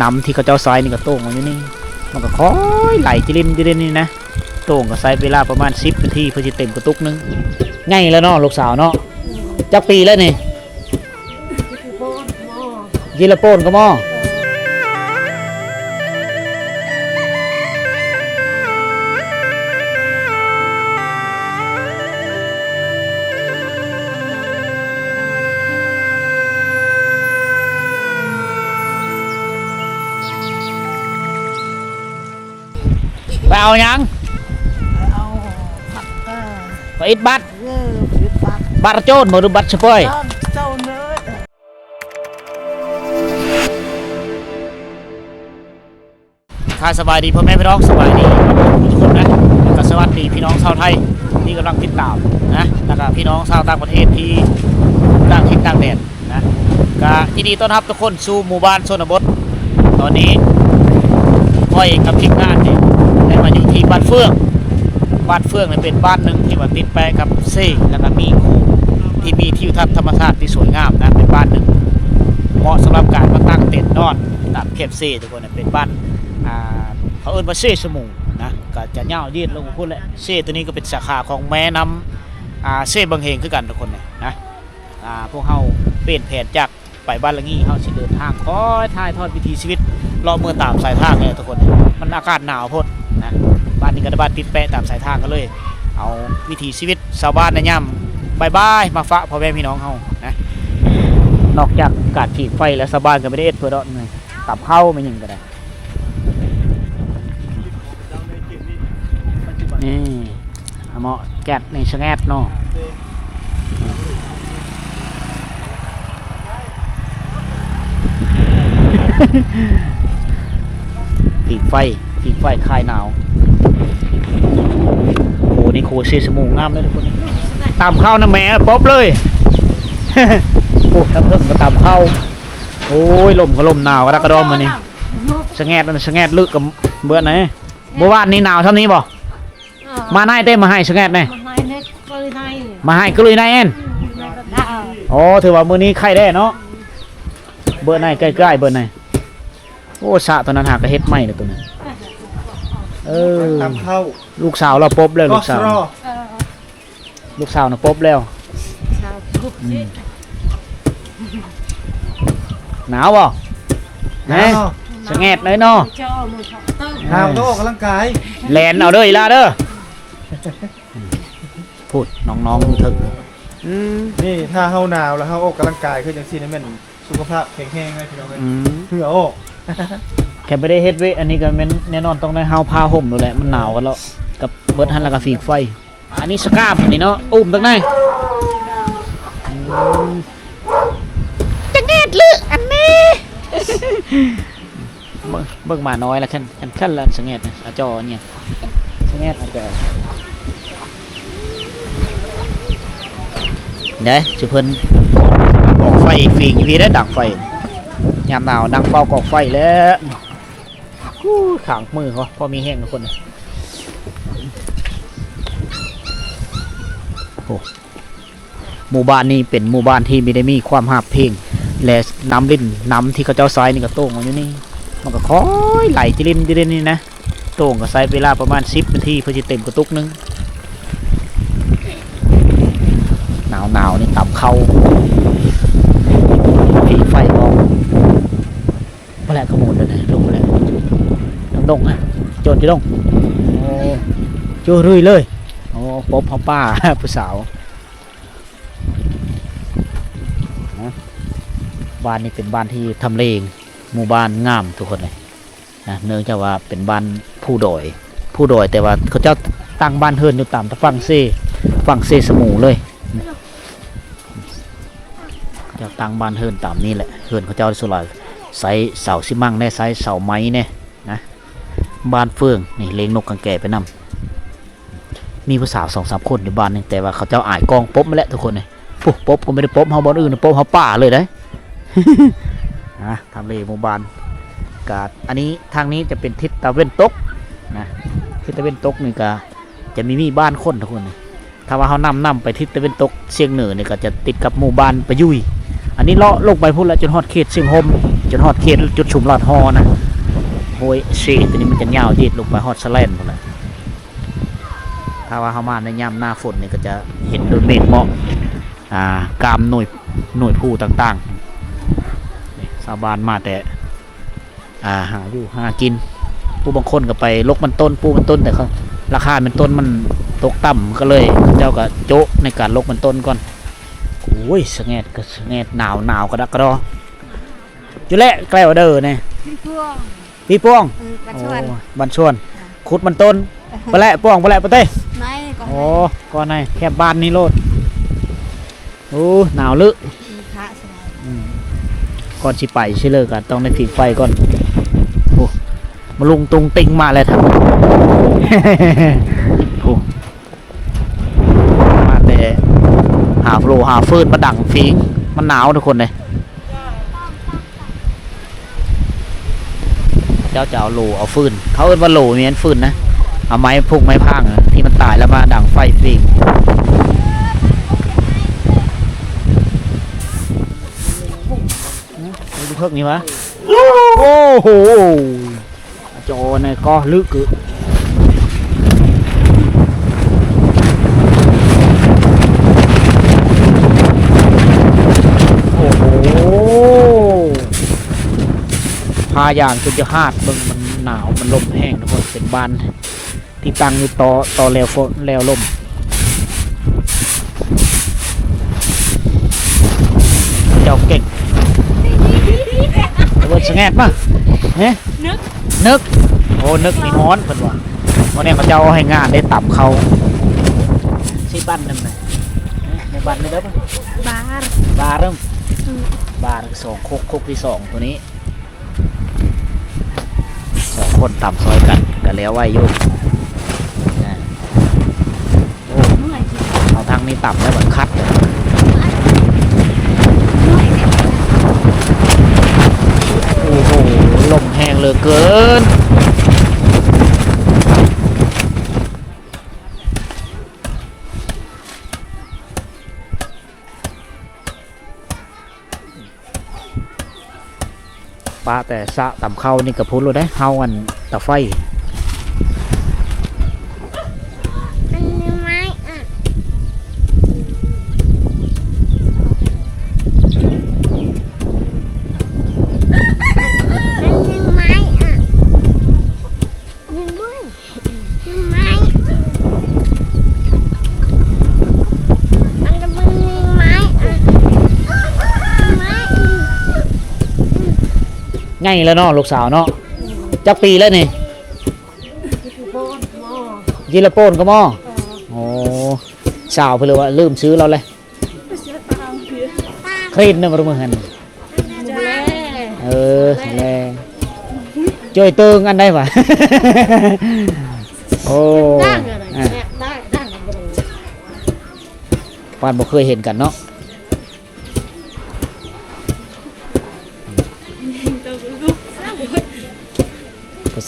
น้ำที่เขาเจ้าซอยนี่ก็โต่งมาอยู่นี่มันก็ค่อยไหลจิรินจิรินนี่นะโต่งก็ใช้เวลาประมาณสิบนาทีเพื่อจะเต็มกระตุกนึงง่ายแล้วเนาะลูกสาวเนาะจักปีแล้วนี่ยีละโปนก็มอ ไปเอาหยังเอาผักก็ไปอิดบัตรเออผิดปักบัตรโจนบ่หรือบัตรเฉพาะต้นเจ้าเนื้อค่ะสบายดีพ่อแม่พี่น้องสบายดีทุกคนนะแล้วก็สวัสดีพี่น้องชาวไทยที่กำลังติดตามนะแล้วก็พี่น้องชาวต่างประเทศที่ต่างทิศต่างแดนนะก็ยินดีต้อนรับทุกคนสู่หมู่บ้านชนบท ตอนนี้พ่อเอกกับทีมงานเนี่ย ได้มาอยู่ที่บ้านเฟื่อง บ้านเฟื่องเนี่ยเป็นบ้านหนึ่งที่ว่าติดไปกับเซ่แล้วก็มีคูที่มีทิวทัศน์ธรรมชาติที่สวยงามนะเป็นบ้านหนึ่งเหมาะสำหรับการมาตั้งเต็นท์นอนตามเขตเซ่ทุกคนนะเป็นบ้านอ่าเขาเอิ้นว่าเซ่สมูนะก็จะเน่าวยืดลงพูดแหละเซ่ตัวนี้ก็เป็นสาขาของแม่น้ำอ่าเซ่บางเฮงคือกันทุกคนเลยนะอ่าพวกเฮาเปลี่ยนแผนจากไปบ้านละงี้เฮาสิเดินทางคอยถ่ายทอดวิถีชีวิตรอเมื่อตามสายทางเลยทุกคน มันอากาศหนาวโพด บ้านนี้ก็ได้บ้านติดแปะตามสายทางกันเลย เอาวิถีชีวิตชาวบ้านในย่ำบายบายมาฝากพ่อแม่พี่น้องเฮานะนอกจากการถีบไฟแล้วชาวบ้านก็ไม่ได้เอ็ดเพื่อดอกเลยตับเข้าไม่ยิงก็ได้นี่เหมาะแกะในชะแงดเนาะปีกไฟปีกไฟคลายหนาว โอ้นี่โคเซสมูงามเลยทุกคนตามเข้านะแม่ป๊อบเลยโอ้ทั้งเพิ่งก็ตามเข้าโอ้ยลมก็ลมหนาวกระดักกระดอมมานี่ชะแงดนั่นชะแงดลึกกับเบื่อไหนเมื่อวานนี้หนาวเท่านี้บ่มาให้เต้มาให้ชะแงดแน่มาให้เน็ตก็เลยให้มาให้ก็เลยนายเอ็นในกระดาษโอ้ถือว่ามื้อนี้ไข่ได้เนาะเบอร์ไหนใกล้ๆเบอร์ไหนโอ้สระตัวนั้นหากระเฮ็ดไหมเลยตัวนั้น เออ ตามเข้าลูกสาวเราปบแล้วก็ลูกสสาว รอเออลูกสาวน่ะปบแล้ว ชาวทุกอืสิมหนาวบ่น้ฮะชะแงดเลยเนาะเจ้ามือชอบเต้นำต้องออกกำลังกาย แลนเอาเด้ออีลาเด้อพูดน้องๆถึงอืมนี่ถ้าเฮาหนาวแล้วเฮาออกกำลังกายคือจังซี่นี่แม่นสุขภาพแข็งแรงเลยพี่น้องเอ้ยอืม เหงื่อออก แค่ไม่ได้เฮ็ดเวยอันนี้ก็แม่นแน่นอนต้องได้เฮาผ้าห่มดูแหละมันหนาวกันแล้วกับเบิดหันแล้วก็ฝีกไฟ อันนี้สกาบนี่เนาะอุ้มตั้งไหนจะเงดลึอันนี้เบิ่งเบิ่งหมาน้อยแล้วคันคันคันละสงเงดนะอาจอเนี่ยสงเงดอาจอเด้สิเพิ่นบอกไฟฟีกอยู่พี่ได้ดังไฟยามหนาวดังเป่ากอกไฟแล้วกู ขางมือเขาพอมีแห้งทุกคนนะโอ้หมู่บ้านนี้เป็นหมู่บ้านที่ไม่ได้มีความหาบเพลงและน้ำลิ้นน้ำที่เขาเจ้าซอยนี่ก็โต้งมาอยู่นี่ มันก็ค่อยไหลจิรินจิรินนี่นะโต้งก็ใช้เวลาประมาณ10นาทีเพื่อจะเต็มกระตุกนึงหนาวหนาวนี่ต่ำเข้าผีไฟมองมาแล้วขโมยแล้วนะลงมาแล้ว ดงดงอะโจรจะดงโอ้โจรุยเลยโอ้ปบเขาป้าผู้สาวนะบ้านนี้เป็นบ้านที่ทำเลงหมู่บ้านงามทุกคนเลยนะเนื่องจากว่าเป็นบ้านผู้ดอย ผู้ดอยแต่ว่าเขาเจ้าตั้งบ้านเฮิรนอยู่ตามตะฝั่งเซ่ฝั่งเซ่สมูเลยเจ้าตั้งบ้านเฮิรนตามนี้แหละเฮิรนเขาเจ้าสุราไซส์เสาซิมั่งแน่ไซส์เสาไม้เนี่ยนะ บ้านเฟื่องนี่เลี้ยงนกกังแก่ไปนำมีผู้สาวสองสามคนอยู่บ้านนึงแต่ว่าเขาเจ้าอายกองป๊บมาแล้วทุกคนเลยปุ๊บป๊บก็ไม่ได้ป๊บเฮาบ้านอื่นป๊บเฮาป่าเลยได้นะทำเลหมู่บ้านกาดอันนี้ทางนี้จะเป็นทิศตะเวนตกนะทิศตะเวนตกนี่ก็จะมีมีบ้านคนทุกคนเลยถ้าว่าเขานำนำไปทิศตะเวนตกเชียงเหนือนี่ก็จะติดกับหมู่บ้านประยุย อันนี้เลาะลงไปพุ่นแล้วจนฮอดเขตเชียงโฮมจนฮอดเขตจุดชุมหลอดฮอนะ โอ้ยเสีตัวนี้มันจะยาวยืดลงไปฮอดสแลนด์หมดเลยถ้าว่าเข้ามาในยามหน้าฝนนี่ก็จะเห็นโดนเมฆเหมาะอ่ากามหน่วยหน่วยผู้ต่างๆชาวบ้านมาแต่อ่าหาอยู่หากิน ผู้บางคนก็ไปลกมันต้นปูมันต้นแต่เขาราคามันต้นมันตกต่ำก็เลยเจ้าก็โจะในการลกมันต้นก่อนโอ้ยสะแงดก็สะแงดหนาวหนาวกระดักกระดออยู่แหละใกล้ออเดอร์เนี่ย พี่พวงพี่ป้วงเออประชวน โอ้บันชวนขุดมันต้นไปแหละป้วงไปแหละไปเต้ ไม่ก็โอ้ก่อนไหนแคบบ้านนี่โลดโอ้หนาวลึกมีพระสมัยอืมก่อนสิไปใช่เลยกันต้องได้ผิงไฟก่อนโอ้มาลุงตุงติงมาแล้วทำโอ้มาแต่หาโฟลหาฟืนมาดังฟิงมันหนาวทุกคนเลยเจ้าจะเอาโหลเอาฟืน เขาเอิ้นว่าโลเมียนฟืนนะ เอาไม้พุกไม้พางที่มันตายแล้วมาดังไฟฟิงดูเพิกนี่วะ โอ้โหจอในก็ลึกกึโอ้โห พาอย่างจนจะหาดเบิ่งมันหนาวมันลมแห้งทุกคนเป็นบ้านที่ตั้งอยู่ต่อต่อแล้วฝนแล้วลมเจ้าเก่งระเบิดสงแงดมาเฮ้นึกนึกโอ้นึกมีฮ้อนเพิ่นว่าวันนี้เขาเจ้าให้งานได้ต่ำเขาสิบ้านนั่นน่ะเอ๊ะในบ้านนี่เด้อปะบาร์บาร์เริ่มบาร์สองคุกคุกที่สองตัวนี้สอง คนต่ำซอยกันกันแล้วไว้อยู่นะโอ้เมื่อยที่เอาทางนี้ต่ำแล้วเหมือนคัดเลยเมื่อยเนี่ยโอ้โหลมแห้งเหลือเกิน ปลาแต่สะต่ำเข้านี่กับพุ้นเลยได้เฮากันตะไฟ อันนี้ไม้อะอันนี้ไม้อะนี่ด้วยนี่ไม้อันนี้เป็นไม้อะไม้ ง่ายแล้วเนาะลูกสาวเนาะจักปีแล้วนี่โบนหม้อยีละโป้นก็มอโอ้สาวเพื่อว่าลืมซื้อเราเลยครีนนึงรู้มือหันจะแล่เออแลจ่อยเติงอันได้ปะโอ้ได้อะไรอะได้ได้อะไรปานบ่เคยเห็นกันเนาะ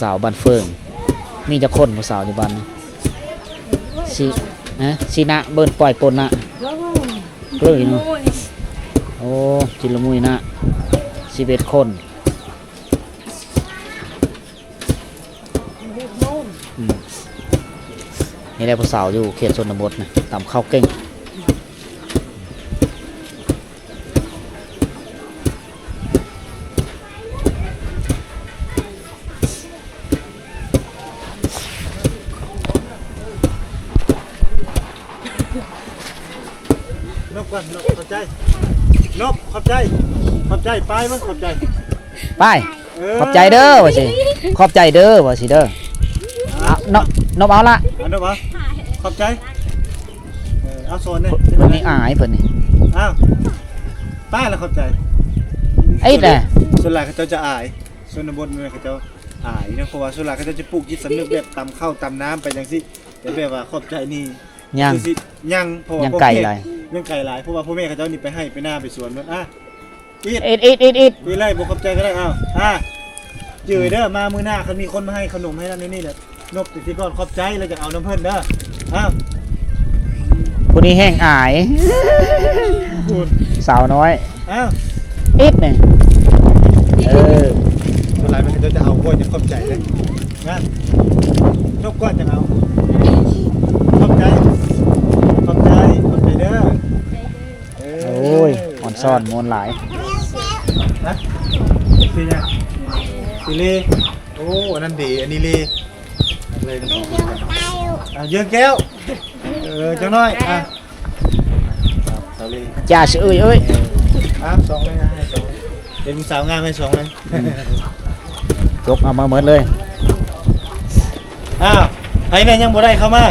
สาวบ้านเฟิงมีจะคนผู้สาวอยู่บ้านนี่สินะสินะเบิ้นปล่อยปนนะเรื่องอีเนาะโอ้จิลมุยนะสิเบ็ดคนนี่แหละผู้สาวอยู่เขตชนบทนะตำข้าวเก่ง อบใจ ขอบใจไปมั้งขอบใจ ไปเขอบใจเด้อว่าสิ ขอบใจเด้อว่าสิเด้อเอานบนบเอาละอันนบวะขอบใจ เออเอาโซนเนี่ยเพิ่นนี่อายเพิ่นนี่อ้าวป้าแล้วขอบใจไอ้แหละส่วนหลายเขาเจ้าจะอาย ส่วนบนเนี่ยเขาเจ้าอายนะเพราะว่าส่วนหลายเขาเจ้าจะปลูกจิตสำนึกแบบตำข้าวตำน้ำไปจังสิแต่แบบว่าขอบใจนี่ยังคือสิยังเพราะว่ายังพวไก่แม่หลาย ยังไก่หลายเพราะว่าพ่อแม่เขาเจ้านี่ไปให้ไปหน้าไปสวนมันอะอีดอิดอิดอิดอิดคุยไล่บอกขอบใจก็ได้อ้าวอะจืดเด้อมามือหน้าเขามีคนมาให้ขนมให้นั่นนี่นี่แหละนบติดที่ก่อนขอบใจแล้วจะเอาน้ำเพิ่นเด้ออ้าวผู้นี้แห้งอาย พูดสาวน้อย อ้าวอิดเนี่ยเออเวลามันก็จะเอาก้อนจะขอบใจเลยงานนกก้อนจะเอา ซ่อนมวนหลายนะสีเนี่ยสีเลโอ้อันนั้นดีอันนี้เลเลยนะไม่ยอมตายอยู่อะเยืองแก้วเออจังน้อยอะครับสาลีจ้าสิเอ้ยเอ้ยอะสองเลยนะให้สองเป็นสาวงามให้สองเลยยกเอามาเหมือนเลยอ้าวใครเนี่ยยังบ่ได้เข้ามา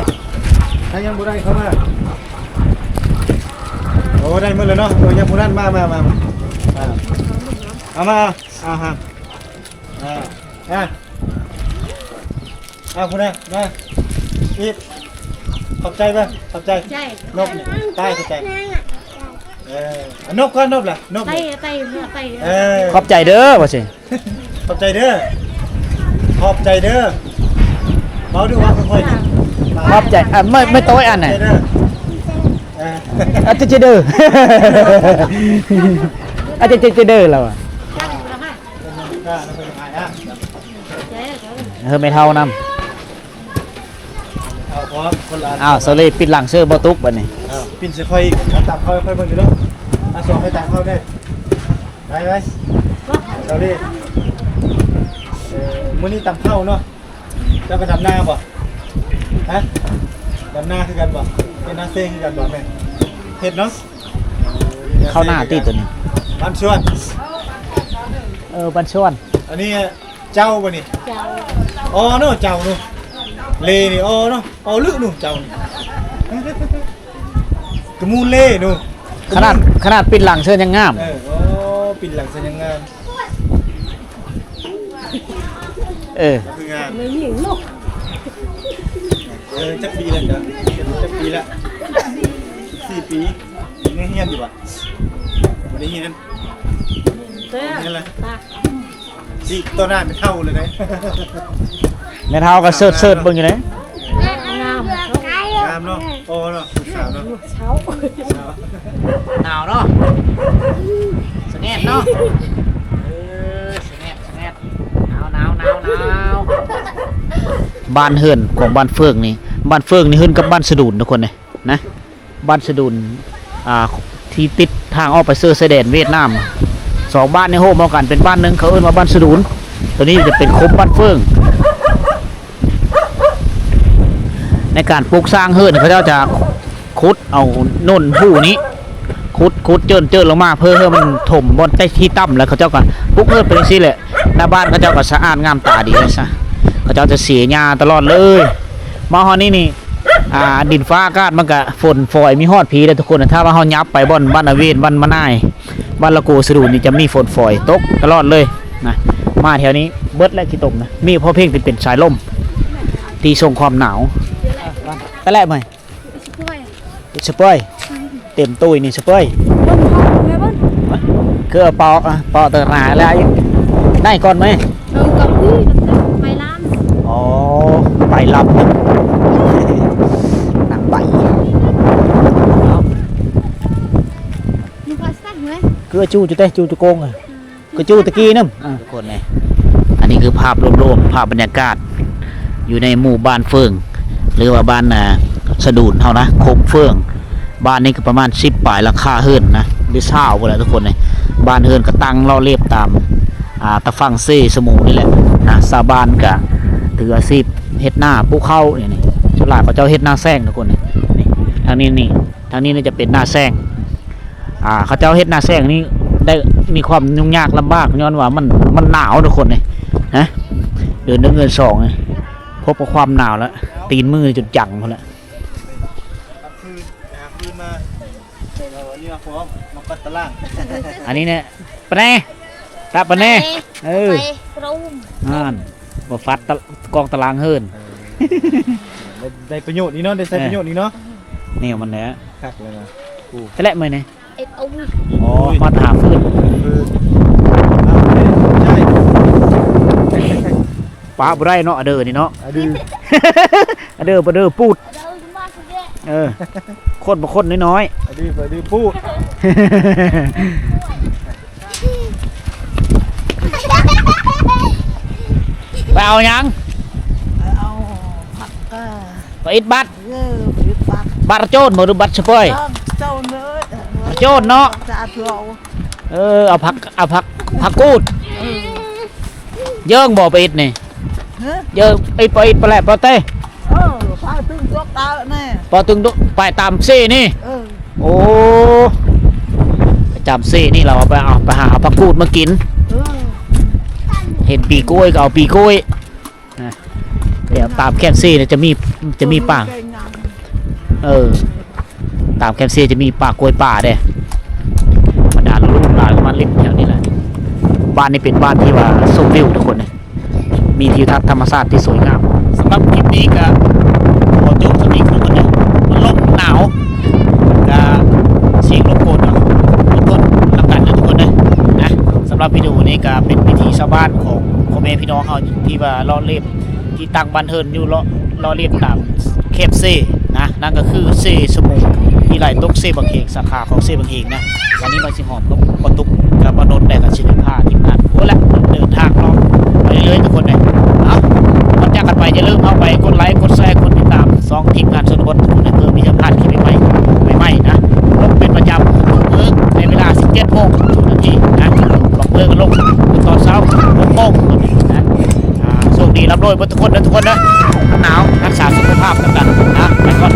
ใครยังบ่ได้เข้ามาโอ้ได้หมดเลยเนาะโอ้ยังบ่นั้นมามามามาอ่าเอามาเอาฮะอ่าอ่าเอาคุณน่ะมาอีกขอบใจป่ะขอบใจใช่นกนี่ใต้ขอบใจเอออะนกก็นกล่ะนกไตนี่ไตเมื่อไตเออขอบใจเด้อว่าสิขอบใจเด้อขอบใจเด้อเบาดูว่าค่อยๆขอบใจอะไม่ไม่โต้ยอันน่ะใจเด้ อาจจะจเด้ออาจจะจะเดอแล้วอะข้าวแล้วค่ะอ่าแล้วเป็นยังไงอะเฮอไม่เท่านำเอาพร้อมคนละนอ้าวโซลยปิดหลังเสื้อบ่ตุกบัดนี้ปิ้นสิค่อยตามเข้าค่อยเบิ่งอยู่เนาะอาสองให้ตามเข้าได้ไปไปเราดิเออมื้อนี้ตามเข้าเนาะเจ้าไปทำหน้าบ่ฮะทำหน้าคือกันบ่เป็นหน้าเซ้งคือกันบ่แม่ เฮ็ดเนาะเข้าหน้าตีตัวนี้ บ้านชวน เออบันชวนอันนี้เจ้าบ่นี่เจ้าอ๋อเนาะเจ้าเนาะเลนี่อ๋อเนาะอ๋อลึกนู่นเจ้านี่กระมูลเล่นู่นขนาดขนาดปิดหลังเสื้อยังงาม เออโอ้ปิดหลังซะยังงามเออ คืองามไม่หญิงลูกเออจักปีแล้วจ้ะจักปีละ สี่ปียังเฮียนอยู่อะบ่ได้เฮียนเต้ตาสิตัวหน้าไม่เท่าเลยนะ แม่เท่าก็เสิร์ชเสิร์ชเบิ่งอยู่ไหนงามงามเนาะโอ้เนาะลูกสาวเนาะเช้าสาวหนาวเนาะสแนบเนาะเออสแนบสแนบหนาวหนาวหนาวหนาวบ้านเฮือนของบ้านเฟืองนี่บ้านเฟืองนี่เฮือนกับบ้านสะดุนทุกคนเลยนะ บ้านสะดุนอ่าที่ติดทางออกไปเสื้อเสด็จเวียดนามสองบ้านในโฮมเอากันเป็นบ้านหนึงเขาเอิ้นว่าบ้านสะดุนตัวนี้จะเป็นคมบ้านเฟืองในการปลูกสร้างเฮือนเขาเจ้าจะขุดเอาโน่นผู้นี้ขุดขุดเจินเจินลงมาเพื่อให้มันถมบนใต้ที่ต่ำแล้วเขาเจ้าก็ปลุกเพื่อเป็นสิแหละหน้าบ้านเขาเจ้าก็สะอาดงามตาดีเลยซะเขาเจ้าจะเสียหญ้าตลอดเลยมาฮอนี่นี่ อ่าดินฟ้าอากาศมันก็ฝนฝอยมีฮอดผีเลยทุกคนถ้าว่าเฮายับไปบ่อนบ้านอาเวนบ้านมะนายบ้านละโกสะดุนี่จะมีฝนฝอยตกตลอดเลยนะมาแถวนี้เบิดและขี้ตมนะมีพ่อเพ่งเป็นเป็นสายลมที่ส่งความหนาวตะแลไหมช่วยสเปรย์เต็มตุ้ยนี่สเปรย์บ้านพ่อแม่บ้านคือเอาปอกอะปอกเตอหนาแล้วได้ก่อนไหมเออกับพี่ไปร้านอ๋อไปรับ คือจูจุเตจูจุโกงอะคือจูตะกี้นึมอะทุกคนเลยอันนี้คือภาพรวมๆภาพบรรยากาศ อยู่ในหมู่บ้านเฟืองหรือว่าบ้านน่ะสะดูนเท่านะโคมเฟืองบ้านนี้ก็ประมาณสิบปลายราคาเฮือนนะหรือเช่าหมดแล้วทุกคนเลยบ้านเฮือนก็ตั้งล่าเรียบตามอ่าตะฟังเซ่สมูนี่แหละนะซาบานกะถืออาชีพเฮ็ดหน้าปลูกข้าวนี่ยนี่ส่วนหลายเขาเจ้าเฮ็ดหน้าแซงทุกคนนี่ทางนี้นี่ทางนี้นี่จะเป็นหน้าแซง อ่าเขาเจ้าเฮ็ดหน้าแซงนี่ได้มีความยุ่งยากลำบากย้อนว่ามันมันหนาวทุกคนนี่นะเดือนหนึงเดือนสองนี่พบกับความหนาวแล้ว ตีนมือจุดจังเขาแล้วคนนะอันนี้เนี่ยปะแน่ตาปะแน่เอออ่านบ่ฟัดตะกองตารางเฮิรนได้ประโยชน์นี่เนาะได้ใช้ประโยชน์นี่เนาะนี่มันแหละคักเลยนะแต่ละมื้อนี่ย เอ็ดเอาวิอ๋อมาถามฟืนคือเอาเลยใช่ป้าบ่ได้เนาะอะเด้อนี่เนาะ อะดืออะเด้อบ่เด้อพูดเดินมาสุดเด็ดเออคนบ่คนน้อยอะดืออะดือพูดๆ ไปเอาหยังเอาผักกาไปอิดบัตรเยอะผิดปักบัตรโจนบ่หรือบัตรสปอยต้องเจ้าเนื้อ โจรเนาะ จะเราเออเอาผักเอาผักผักกูดเยิ่งบ่ไปอิดนี่ เฮ้ยเยิ่งอิดไปอิดไปแหละปอเต้เออพาตึงยกดาวแน่ปอตึงดุไปตามซี่นี่ เออโอ้ไปจำซี่นี่เราเอาไปเอาไปหาเอาผักกูดมากิน เออเห็นปีกล้วยก็เอาปีกล้วยนะเดี๋ยวตามแคมซี่เนี่ยจะมีจะมีป่าเก่งงามเออ ตามแคมเซี่จะมีป่ากล้วยป่าเด้บรรดาลูกหลานก็มาเล่นแถวนี้แหละ บ้านนี้เป็นบ้านที่ว่าชมวิวทุกคนเลยมีทิวทัศน์ธรรมชาติที่สวยงามสำหรับคลิปนี้ก็ขอจบสำหรับทุกคนเลยมันลมหนาวก็เสียงรบกวนเนาะรบกวนลำกันนะทุกคนเลยนะสำหรับวิดีโอนี้ก็เป็นวิถีชาวบ้านของพ่อแม่พี่น้องเขาที่ว่าเลาะเล่มที่ตั้งบ้านเฮินอยู่เลาะเลาะเล่มตามเคปเซ่นะนั่นก็คือเซ่ส มุงที่ไหลตกเซบางเฮงสาขาของเซบางเฮงนะวันนี้มาสิหอมกับปตุกกับบานนท์ได้กับชิลิพาทีมงานโอ้ละเดินทางเนาไปเรื่อยๆทุกคนเลยเอาก่อนจากกันไปอย่าลืมเอาไปกดไลค์กดแชร์กดติดตามสองทีมงานชนบททุกคนะเพื่อมีจะพลาดคลิปใหม่ใหม่ๆนะลงเป็นประจำทุกมื้อในเวลา 17โมงทุกนาทีนะบางเมื่อก็ลงตอนเช้า6โมงนะอ่าโชคดีรับรวยทุกคนนะทุกคนนะหนาวรักษาสุขภาพกันนะนะไปก่อน